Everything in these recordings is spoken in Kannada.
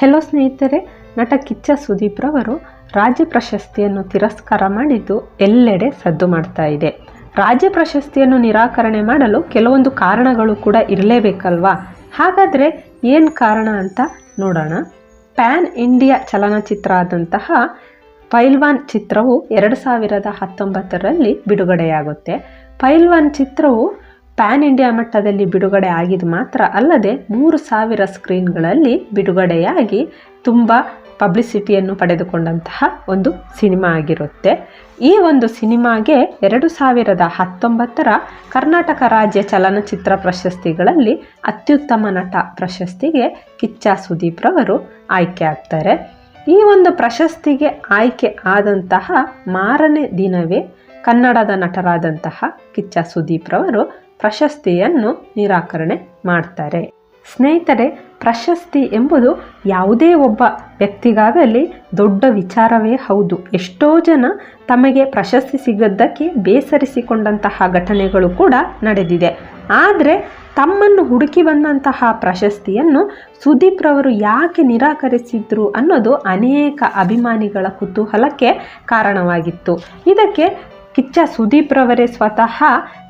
ಹೆಲೋ ಸ್ನೇಹಿತರೆ, ನಟ ಕಿಚ್ಚ ಸುದೀಪ್ ರವರು ರಾಜ್ಯ ಪ್ರಶಸ್ತಿಯನ್ನು ತಿರಸ್ಕಾರ ಮಾಡಿದ್ದು ಎಲ್ಲೆಡೆ ಸದ್ದು ಮಾಡ್ತಾ ಇದೆ. ರಾಜ್ಯ ಪ್ರಶಸ್ತಿಯನ್ನು ನಿರಾಕರಣೆ ಮಾಡಲು ಕೆಲವೊಂದು ಕಾರಣಗಳು ಕೂಡ ಇರಲೇಬೇಕಲ್ವಾ? ಹಾಗಾದರೆ ಏನು ಕಾರಣ ಅಂತ ನೋಡೋಣ. ಪ್ಯಾನ್ ಇಂಡಿಯಾ ಚಲನಚಿತ್ರ ಆದಂತಹ ಪೈಲ್ವಾನ್ ಚಿತ್ರವು ಎರಡು ಸಾವಿರದ ಹತ್ತೊಂಬತ್ತರಲ್ಲಿ ಬಿಡುಗಡೆಯಾಗುತ್ತೆ. ಪೈಲ್ವಾನ್ ಚಿತ್ರವು ಪ್ಯಾನ್ ಇಂಡಿಯಾ ಮಟ್ಟದಲ್ಲಿ ಬಿಡುಗಡೆ ಆಗಿದ್ದು ಮಾತ್ರ ಅಲ್ಲದೆ ಮೂರು ಸಾವಿರ ಸ್ಕ್ರೀನ್ಗಳಲ್ಲಿ ಬಿಡುಗಡೆಯಾಗಿ ತುಂಬ ಪಬ್ಲಿಸಿಟಿಯನ್ನು ಪಡೆದುಕೊಂಡಂತಹ ಒಂದು ಸಿನಿಮಾ ಆಗಿರುತ್ತೆ. ಈ ಒಂದು ಸಿನಿಮಾಗೆ ಎರಡು ಸಾವಿರದ ಹತ್ತೊಂಬತ್ತರ ಕರ್ನಾಟಕ ರಾಜ್ಯ ಚಲನಚಿತ್ರ ಪ್ರಶಸ್ತಿಗಳಲ್ಲಿ ಅತ್ಯುತ್ತಮ ನಟ ಪ್ರಶಸ್ತಿಗೆ ಕಿಚ್ಚ ಸುದೀಪ್ ರವರು ಆಯ್ಕೆ ಆಗ್ತಾರೆ. ಈ ಒಂದು ಪ್ರಶಸ್ತಿಗೆ ಆಯ್ಕೆ ಆದಂತಹ ಮಾರನೇ ದಿನವೇ ಕನ್ನಡದ ನಟರಾದಂತಹ ಕಿಚ್ಚ ಸುದೀಪ್ ರವರು ಪ್ರಶಸ್ತಿಯನ್ನು ನಿರಾಕರಣೆ ಮಾಡ್ತಾರೆ. ಸ್ನೇಹಿತರೆ, ಪ್ರಶಸ್ತಿ ಎಂಬುದು ಯಾವುದೇ ಒಬ್ಬ ವ್ಯಕ್ತಿಗಾಗಲಿ ದೊಡ್ಡ ವಿಚಾರವೇ ಹೌದು. ಎಷ್ಟೋ ಜನ ತಮಗೆ ಪ್ರಶಸ್ತಿ ಸಿಗದ್ದಕ್ಕೆ ಬೇಸರಿಸಿಕೊಂಡಂತಹ ಘಟನೆಗಳು ಕೂಡ ನಡೆದಿದೆ. ಆದರೆ, ತಮ್ಮನ್ನು ಹುಡುಕಿ ಬಂದಂತಹ ಪ್ರಶಸ್ತಿಯನ್ನು ಸುದೀಪ್ ರವರು ಯಾಕೆ ನಿರಾಕರಿಸಿದ್ರು ಅನ್ನೋದು ಅನೇಕ ಅಭಿಮಾನಿಗಳ ಕುತೂಹಲಕ್ಕೆ ಕಾರಣವಾಗಿತ್ತು. ಇದಕ್ಕೆ ಕಿಚ್ಚ ಸುದೀಪ್ ರವರೇ ಸ್ವತಃ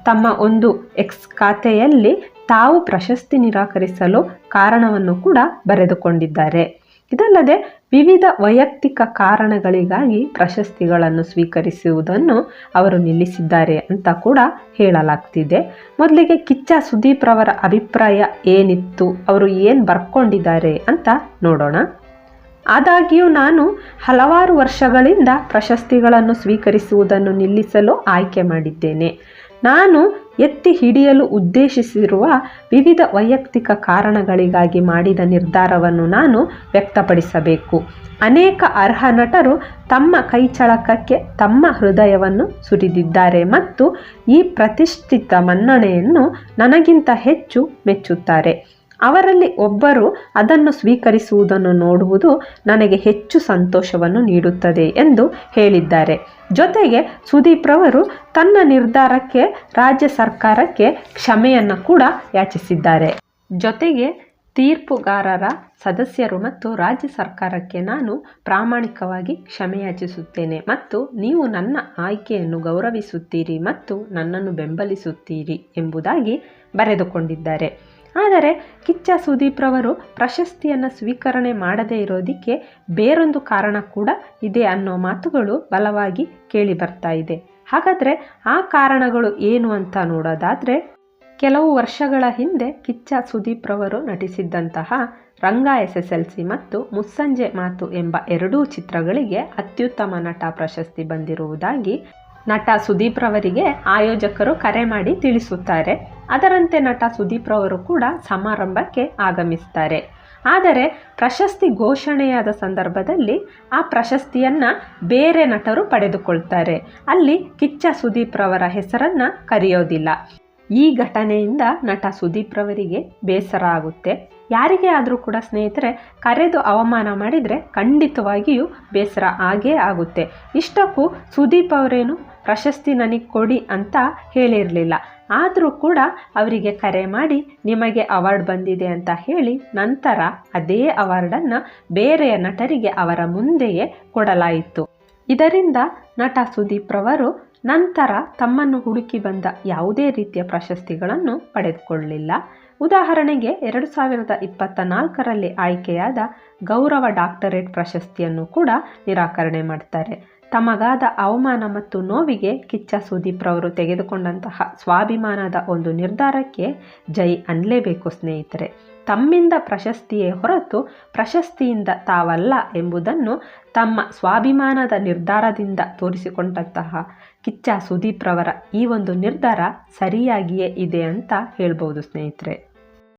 ತಮ್ಮ ಒಂದು ಎಕ್ಸ್ ಖಾತೆಯಲ್ಲಿ ತಾವು ಪ್ರಶಸ್ತಿ ನಿರಾಕರಿಸಲು ಕಾರಣವನ್ನು ಕೂಡ ಬರೆದುಕೊಂಡಿದ್ದಾರೆ. ಇದಲ್ಲದೆ ವಿವಿಧ ವೈಯಕ್ತಿಕ ಕಾರಣಗಳಿಗಾಗಿ ಪ್ರಶಸ್ತಿಗಳನ್ನು ಸ್ವೀಕರಿಸುವುದನ್ನು ಅವರು ನಿಲ್ಲಿಸಿದ್ದಾರೆ ಅಂತ ಕೂಡ ಹೇಳಲಾಗ್ತಿದೆ. ಮೊದಲಿಗೆ ಕಿಚ್ಚ ಸುದೀಪ್ ರವರ ಅಭಿಪ್ರಾಯ ಏನಿತ್ತು, ಅವರು ಏನು ಬರ್ಕೊಂಡಿದ್ದಾರೆ ಅಂತ ನೋಡೋಣ. ಆದಾಗ್ಯೂ ನಾನು ಹಲವಾರು ವರ್ಷಗಳಿಂದ ಪ್ರಶಸ್ತಿಗಳನ್ನು ಸ್ವೀಕರಿಸುವುದನ್ನು ನಿಲ್ಲಿಸಲು ಆಯ್ಕೆ ಮಾಡಿದ್ದೇನೆ. ನಾನು ಎತ್ತಿ ಹಿಡಿಯಲು ಉದ್ದೇಶಿಸಿರುವ ವಿವಿಧ ವೈಯಕ್ತಿಕ ಕಾರಣಗಳಿಗಾಗಿ ಮಾಡಿದ ನಿರ್ಧಾರವನ್ನು ನಾನು ವ್ಯಕ್ತಪಡಿಸಬೇಕು. ಅನೇಕ ಅರ್ಹ ನಟರು ತಮ್ಮ ಕೈಚಳಕಕ್ಕೆ ತಮ್ಮ ಹೃದಯವನ್ನು ಸುರಿದಿದ್ದಾರೆ ಮತ್ತು ಈ ಪ್ರತಿಷ್ಠಿತ ಮನ್ನಣೆಯನ್ನು ನನಗಿಂತ ಹೆಚ್ಚು ಮೆಚ್ಚುತ್ತಾರೆ. ಅವರಲ್ಲಿ ಒಬ್ಬರು ಅದನ್ನು ಸ್ವೀಕರಿಸುವುದನ್ನು ನೋಡುವುದು ನನಗೆ ಹೆಚ್ಚು ಸಂತೋಷವನ್ನು ನೀಡುತ್ತದೆ ಎಂದು ಹೇಳಿದ್ದಾರೆ. ಜೊತೆಗೆ ಸುದೀಪ್ ರವರು ತನ್ನ ನಿರ್ಧಾರಕ್ಕೆ, ರಾಜ್ಯ ಸರ್ಕಾರಕ್ಕೆ ಕ್ಷಮೆಯನ್ನು ಕೂಡ ಯಾಚಿಸಿದ್ದಾರೆ. ಜೊತೆಗೆ ತೀರ್ಪುಗಾರರ ಸದಸ್ಯರು ಮತ್ತು ರಾಜ್ಯ ಸರ್ಕಾರಕ್ಕೆ ನಾನು ಪ್ರಾಮಾಣಿಕವಾಗಿ ಕ್ಷಮೆಯಾಚಿಸುತ್ತೇನೆ ಮತ್ತು ನೀವು ನನ್ನ ಆಯ್ಕೆಯನ್ನು ಗೌರವಿಸುತ್ತೀರಿ ಮತ್ತು ನನ್ನನ್ನು ಬೆಂಬಲಿಸುತ್ತೀರಿ ಎಂಬುದಾಗಿ ಬರೆದುಕೊಂಡಿದ್ದಾರೆ. ಆದರೆ ಕಿಚ್ಚ ಸುದೀಪ್ ರವರು ಪ್ರಶಸ್ತಿಯನ್ನು ಸ್ವೀಕರಣೆ ಮಾಡದೇ ಇರೋದಕ್ಕೆ ಬೇರೊಂದು ಕಾರಣ ಕೂಡ ಇದೆ ಅನ್ನೋ ಮಾತುಗಳು ಬಲವಾಗಿ ಕೇಳಿ ಬರ್ತಾ ಇದೆ. ಹಾಗಾದರೆ ಆ ಕಾರಣಗಳು ಏನು ಅಂತ ನೋಡೋದಾದರೆ, ಕೆಲವು ವರ್ಷಗಳ ಹಿಂದೆ ಕಿಚ್ಚ ಸುದೀಪ್ ರವರು ನಟಿಸಿದ್ದಂತಹ Ranga S S L C ಮತ್ತು ಮುಸ್ಸಂಜೆ ಮಾತು ಎಂಬ ಎರಡೂ ಚಿತ್ರಗಳಿಗೆ ಅತ್ಯುತ್ತಮ ನಟ ಪ್ರಶಸ್ತಿ ಬಂದಿರುವುದಾಗಿ ನಟ ಸುದೀಪ್ ರವರಿಗೆ ಆಯೋಜಕರು ಕರೆ ಮಾಡಿ ತಿಳಿಸುತ್ತಾರೆ. ಅದರಂತೆ ನಟ ಸುದೀಪ್ ರವರು ಕೂಡ ಸಮಾರಂಭಕ್ಕೆ ಆಗಮಿಸ್ತಾರೆ ಆದರೆ ಪ್ರಶಸ್ತಿ ಘೋಷಣೆಯಾದ ಸಂದರ್ಭದಲ್ಲಿ ಆ ಪ್ರಶಸ್ತಿಯನ್ನು ಬೇರೆ ನಟರು ಪಡೆದುಕೊಳ್ತಾರೆ. ಅಲ್ಲಿ ಕಿಚ್ಚ ಸುದೀಪ್ ರವರ ಹೆಸರನ್ನು ಕರೆಯೋದಿಲ್ಲ. ಈ ಘಟನೆಯಿಂದ ನಟ ಸುದೀಪ್ ರವರಿಗೆ ಬೇಸರ ಆಗುತ್ತೆ. ಯಾರಿಗೇ ಆದರೂ ಕೂಡ ಸ್ನೇಹಿತರೆ, ಕರೆದು ಅವಮಾನ ಮಾಡಿದರೆ ಖಂಡಿತವಾಗಿಯೂ ಬೇಸರ ಆಗೇ ಆಗುತ್ತೆ. ಇಷ್ಟಕ್ಕೂ ಸುದೀಪ್ ಅವರೇನು, ಪ್ರಶಸ್ತಿ ನನಗೆ ಕೊಡಿ ಅಂತ ಹೇಳಿರಲಿಲ್ಲ. ಆದರೂ ಕೂಡ ಅವರಿಗೆ ಕರೆ ಮಾಡಿ, ನಿಮಗೆ ಅವಾರ್ಡ್ ಬಂದಿದೆ ಅಂತ ಹೇಳಿ ನಂತರ ಅದೇ ಅವಾರ್ಡನ್ನು ಬೇರೆಯ ನಟರಿಗೆ ಅವರ ಮುಂದೆಯೇ ಕೊಡಲಾಯಿತು. ಇದರಿಂದ ನಟ ಸುದೀಪ್ ರವರು ನಂತರ ತಮ್ಮನ್ನು ಹುಡುಕಿ ಬಂದ ಯಾವುದೇ ರೀತಿಯ ಪ್ರಶಸ್ತಿಗಳನ್ನು ಪಡೆದುಕೊಳ್ಳಲಿಲ್ಲ. ಉದಾಹರಣೆಗೆ, ಎರಡು ಸಾವಿರದ ಇಪ್ಪತ್ತ ನಾಲ್ಕರಲ್ಲಿ ಆಯ್ಕೆಯಾದ ಗೌರವ ಡಾಕ್ಟರೇಟ್ ಪ್ರಶಸ್ತಿಯನ್ನು ಕೂಡ ನಿರಾಕರಣೆ ಮಾಡ್ತಾರೆ. ತಮಗಾದ ಅವಮಾನ ಮತ್ತು ನೋವಿಗೆ ಕಿಚ್ಚ ಸುದೀಪ್ ರವರು ತೆಗೆದುಕೊಂಡಂತಹ ಸ್ವಾಭಿಮಾನದ ಒಂದು ನಿರ್ಧಾರಕ್ಕೆ ಜೈ ಅನ್ನಲೇಬೇಕು ಸ್ನೇಹಿತರೆ. ತಮ್ಮಿಂದ ಪ್ರಶಸ್ತಿಯೇ ಹೊರತು ಪ್ರಶಸ್ತಿಯಿಂದ ತಾವಲ್ಲ ಎಂಬುದನ್ನು ತಮ್ಮ ಸ್ವಾಭಿಮಾನದ ನಿರ್ಧಾರದಿಂದ ತೋರಿಸಿಕೊಂಡಂತಹ ಕಿಚ್ಚ ಸುದೀಪ್ರವರ ಈ ಒಂದು ನಿರ್ಧಾರ ಸರಿಯಾಗಿಯೇ ಇದೆ ಅಂತ ಹೇಳ್ಬೋದು ಸ್ನೇಹಿತರೆ.